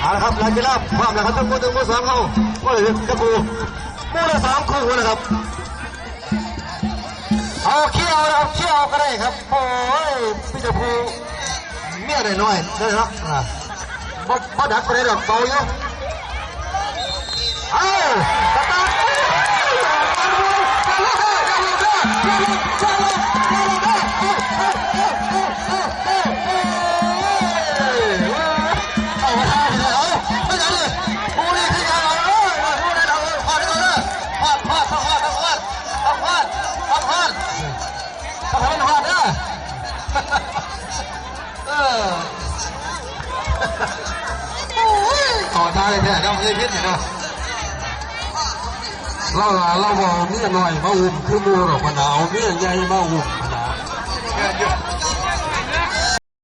เอาละครับหลังกีฬาพร้อมแล้วครับทั้งคู่ทั้งคู่สองเข้าก็เลยจะคู่คู่ละสามคู่นะครับเอาเขี้ยวนะครับเขี้ยวก็ได้ครับโอ้ยพี่จะพูเมียได้น้อยได้เนาะอ่าบ่บ่ดักไปได้ดอกเบาอยู่เอาสตาร์ท ต่อท้ายเนี่ยต้องได้พิษนะเราลาเราบอกเมียหน่อยมาอุ้ขึ้นมูหรอกมะนาวเมียใหญ่มาอุ้มมะนาว